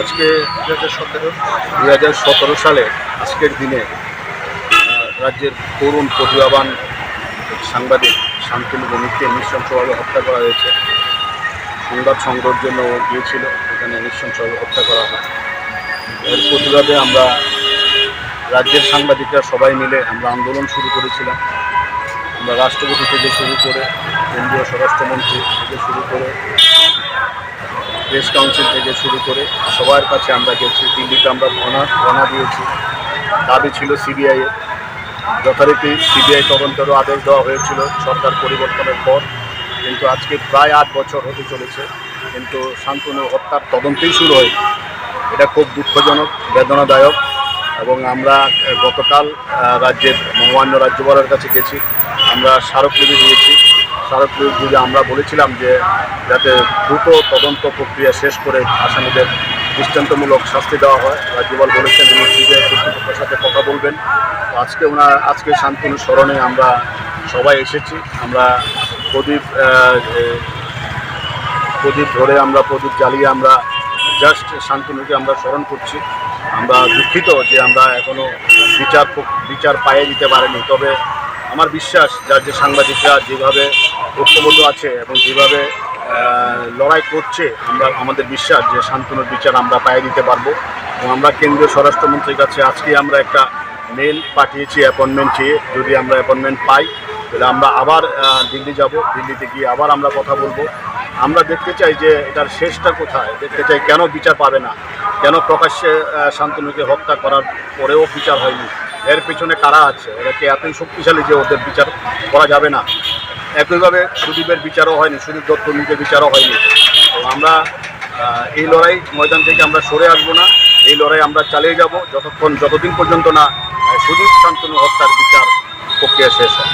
আজকে দু হাজার সতেরো। দু হাজার সতেরো সালে আজকের দিনে রাজ্যের তরুণ প্রতিভাবান সাংবাদিক শান্তনু বণিককে নৃশংসভাবে হত্যা করা হয়েছে। সংবাদ সংগ্রহের জন্য ও গিয়েছিল, এখানে নৃশংসভাবে হত্যা করা হয়। এর প্রতিবাদে আমরা রাজ্যের সাংবাদিকরা সবাই মিলে আমরা আন্দোলন শুরু করেছিলাম। আমরা রাষ্ট্রপতি থেকে শুরু করে, কেন্দ্রীয় স্বরাষ্ট্রমন্ত্রী থেকে শুরু করে প্রেস কাউন্সিল থেকে শুরু করে সবার কাছে আমরা গেছি। দিল্লিতে আমরা ধনা ধনা দিয়েছি। দাবি ছিল সিবিআই এর। যথারীতি সিবিআই তদন্তেরও আদেশ দেওয়া হয়েছিল সরকার পরিবর্তনের পর। কিন্তু আজকে প্রায় আট বছর হতে চলেছে। কিন্তু শান্তনু হত্যার তদন্তেই শুরু হয়নি। এটা খুব দুঃখজনক, বেদনাদায়ক। এবং আমরা গতকাল রাজ্যের মহামান্য রাজ্যপালের কাছে গেছি। আমরা স্মারকলিপি দিয়েছি। স্মারকলিপি দিয়ে আমরা বলেছিলাম যে যাতে দ্রুত তদন্ত প্রক্রিয়া শেষ করে আসামিদের দৃষ্টান্তমূলক শাস্তি দেওয়া হয়, রাজ্যপাল বলেছেন উনি সিবিআই কর্তৃপক্ষের সাথে কথা বলবেন। আজকে ওনার, আজকে শান্তনু স্মরণে আমরা সবাই এসেছি। আমরা প্রদীপ প্রদীপ ধরে আমরা, প্রদীপ জ্বালিয়ে আমরা জাস্ট শান্তনুকে আমরা স্মরণ করছি। আমরা দুঃখিত যে আমরা এখনও বিচার বিচার পাইয়ে দিতে পারিনি। তবে আমার বিশ্বাস যার যে সাংবাদিকরা যেভাবে ঐক্যবদ্ধ আছে এবং যেভাবে লড়াই করছে, আমরা, আমাদের বিশ্বাস যে শান্তনুর বিচার আমরা পায়ে দিতে পারব। এবং আমরা কেন্দ্রীয় স্বরাষ্ট্রমন্ত্রীর কাছে আজকে আমরা একটা মেল পাঠিয়েছি অ্যাপয়েন্টমেন্ট চেয়ে যদি আমরা অ্যাপয়েন্টমেন্ট পাই, তাহলে আমরা আবার দিল্লি যাব। দিল্লিতে গিয়ে আবার আমরা কথা বলব। আমরা দেখতে চাই যে এটার শেষটা কোথায়। দেখতে চাই কেন বিচার পাবে না। কেন প্রকাশ্যে শান্তনুকে হত্যা করার পরেও বিচার হয়নি। এর পেছনে কারা আছে? এরা কি এতই শক্তিশালী যে ওদের বিচার করা যাবে না? একইভাবে সুদীপের বিচারও হয়নি, সুদীপ দত্ত নিজের বিচারও হয়নি। তো আমরা এই লড়াই ময়দান থেকে আমরা সরে আসব না। এই লড়াই আমরা চালিয়ে যাব যতক্ষণ, যতদিন পর্যন্ত না সুদীপ শান্তনু হত্যার বিচার প্রক্রিয়া শেষ হয়।